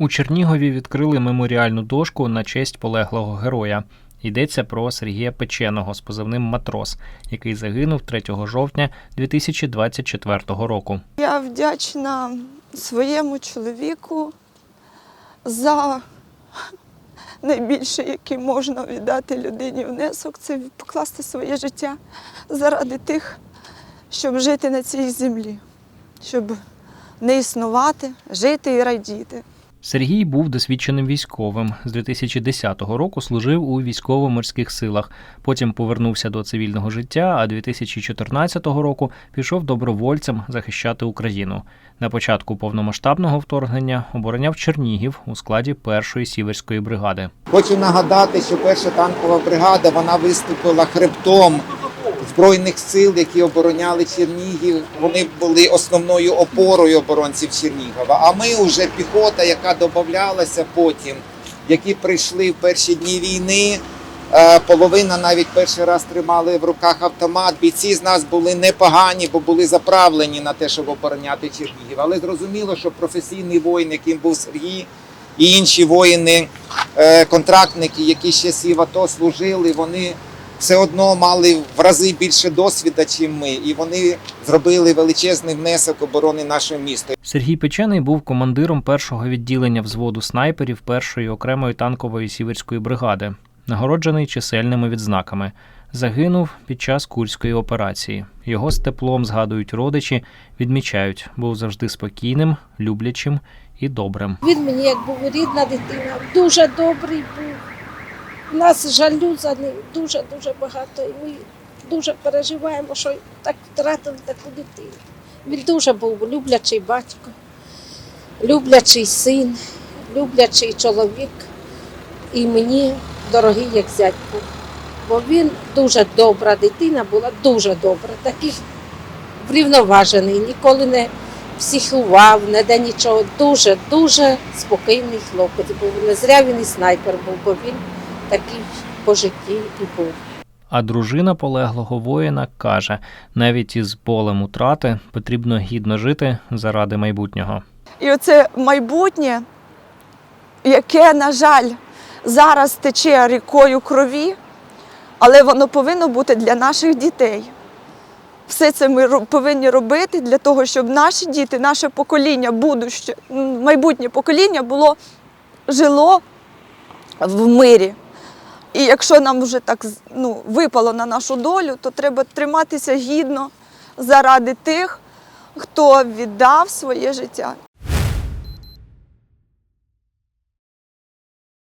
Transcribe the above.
У Чернігові відкрили меморіальну дошку на честь полеглого героя. Йдеться про Сергія Печеного з позивним Матрос, який загинув 3 жовтня 2024 року. Я вдячна своєму чоловіку за найбільше, який можна віддати людині внесок, це покласти своє життя заради тих, щоб жити на цій землі, щоб не існувати, жити і радіти. Сергій був досвідченим військовим. З 2010 року служив у військово-морських силах. Потім повернувся до цивільного життя, а 2014 року пішов добровольцем захищати Україну. На початку повномасштабного вторгнення обороняв Чернігів у складі першої сіверської бригади. Хочу нагадати, що перша танкова бригада вона виступила хребтом збройних сил, які обороняли Чернігів. Вони були основною опорою оборонців Чернігова. А ми вже піхота, яка додавалася потім, які прийшли в перші дні війни. Е, Половина навіть перший раз тримали в руках автомат. Бійці з нас були непогані, бо були заправлені на те, щоб обороняти Чернігів. Але зрозуміло, що професійний воїн, яким був Сергій, і інші воїни, е, контрактники, які ще в АТО служили, вони все одно мали в рази більше досвіду, ніж ми, і вони зробили величезний внесок оборони нашого міста. Сергій Печений був командиром першого відділення взводу снайперів першої окремої танкової сіверської бригади, нагороджений чисельними відзнаками. Загинув під час курської операції. Його з теплом згадують родичі, відмічають, був завжди спокійним, люблячим і добрим. Він мені як був рідна дитина, дуже добрий був. Нас жалю за ним дуже дуже багато. І ми дуже переживаємо, що так втратили таку дитину. Він дуже був люблячий батько, люблячий син, люблячий чоловік. І мені дорогий як зять. Бо він дуже добра дитина була, дуже добра. Такий врівноважений, ніколи не психував, не де нічого. Дуже, дуже спокійний хлопець був. Не зря він і снайпер був, бо він такий по житті і був. А дружина полеглого воїна каже: навіть із болем утрати потрібно гідно жити заради майбутнього. І оце майбутнє, яке, на жаль, зараз тече рікою крові, але воно повинно бути для наших дітей. Все це ми повинні робити для того, щоб наші діти, наше покоління, будуще, майбутнє покоління було жило в мирі. І якщо нам вже так ну, випало на нашу долю, то треба триматися гідно заради тих, хто віддав своє життя